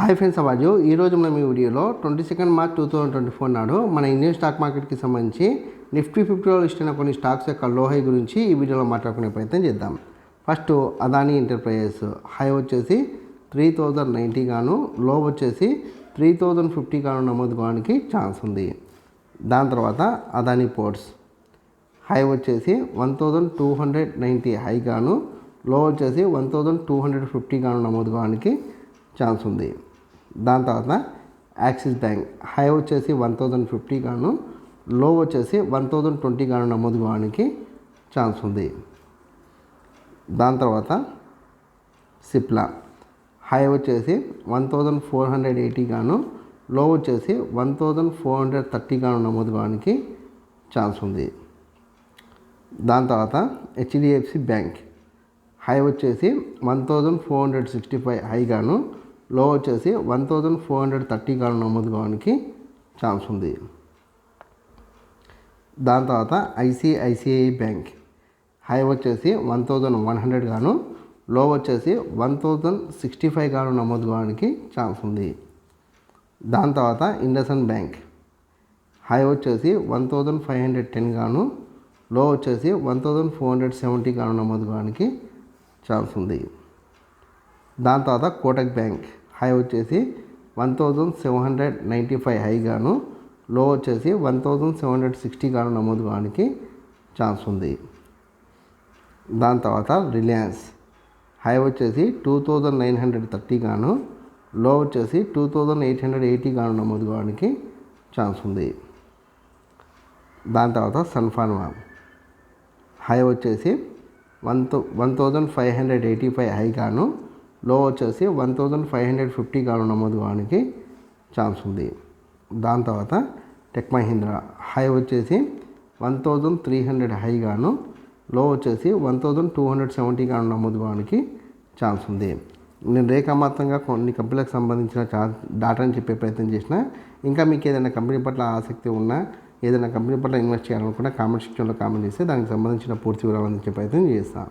Hi friends అవాజు ఈరోజు మనం ఈ వీడియోలో twenty second March two thousand twenty four నాడు మన ఇండియన్ స్టాక్ మార్కెట్కి సంబంధించి నిఫ్టీ ఫిఫ్టీలో లిస్ట్ అయిన కొన్ని స్టాక్స్ యొక్క లోహై గురించి ఈ వీడియోలో మాట్లాడుకునే ప్రయత్నం చేద్దాం. First Adani enterprises. హై వచ్చేసి త్రీ థౌజండ్ నైంటీ గాను లో వచ్చేసి త్రీ థౌజండ్ ఫిఫ్టీ గాను నమోదు కావడానికి ఛాన్స్ ఉంది. దాని తర్వాత అదానీ పోర్ట్స్. హై వచ్చేసి one thousand two hundred ninety high గాను లో వచ్చేసి one thousand two hundred fifty గాను నమోదు కావడానికి ఛాన్స్ ఉంది. దాని తర్వాత యాక్సిస్ బ్యాంక్. హై వచ్చేసి వన్ థౌజండ్ ఫిఫ్టీ గాను లో వచ్చేసి వన్ థౌజండ్ ట్వంటీ గాను నమోదు కావడానికి ఛాన్స్ ఉంది. దాని తర్వాత సిప్లా. హై వచ్చేసి one thousand four hundred eighty గాను లో వచ్చేసి one thousand four hundred thirty గాను నమోదు కావడానికి ఛాన్స్ ఉంది. దాని తర్వాత హెచ్డిఎఫ్సి బ్యాంక్. హై వచ్చేసి one thousand four hundred sixty five high గాను లో వచ్చేసి one thousand four hundred thirty గాను నమోదు కావడానికి ఛాన్స్ ఉంది. దాని తర్వాత ఐసిఐసిఐ బ్యాంక్ హై వచ్చేసి వన్ థౌజండ్ వన్ హండ్రెడ్ గాను లో వచ్చేసి వన్ థౌజండ్ సిక్స్టీ ఫైవ్ గాను నమోదు కావడానికి ఛాన్స్ ఉంది. దాని తర్వాత ఇండసన్ బ్యాంక్ హై వచ్చేసి one thousand five hundred ten గాను లో వచ్చేసి one thousand four hundred seventy గాను నమోదు కావడానికి ఛాన్స్ ఉంది. దాని తర్వాత కోటక్ బ్యాంక్ హై వచ్చేసి one thousand seven hundred ninety five high గాను లో వచ్చేసి one thousand seven hundred sixty గాను నమోదు కావడానికి ఛాన్స్ ఉంది. దాని తర్వాత రిలయన్స్. హై వచ్చేసి two thousand nine hundred thirty గాను లో వచ్చేసి two thousand eight hundred eighty గాను నమోదు కావడానికి ఛాన్స్ ఉంది. దాని తర్వాత సన్ఫార్మా హై వచ్చేసి one one thousand five hundred eighty five high గాను లో వచ్చేసి one thousand five hundred fifty కాను నమోదు కావడానికి ఛాన్స్ ఉంది. దాని తర్వాత టెక్ మహీంద్రా హై వచ్చేసి one thousand three hundred high గాను లో వచ్చేసి one thousand two hundred seventy గాను నమోదు కావడానికి ఛాన్స్ ఉంది. నేను రేఖామాత్రంగా కొన్ని కంపెనీలకు సంబంధించిన చా డాటాని చెప్పే ప్రయత్నం చేసిన ఇంకా మీకు ఏదైనా కంపెనీ పట్ల ఆసక్తి ఉన్నా ఏదైనా కంపెనీ పట్ల ఇన్వెస్ట్ చేయాలనుకున్నా కామెంట్ సెక్షన్లో కామెంట్ చేస్తే దానికి సంబంధించిన పూర్తి వివరాలు అందించే ప్రయత్నం చేస్తాను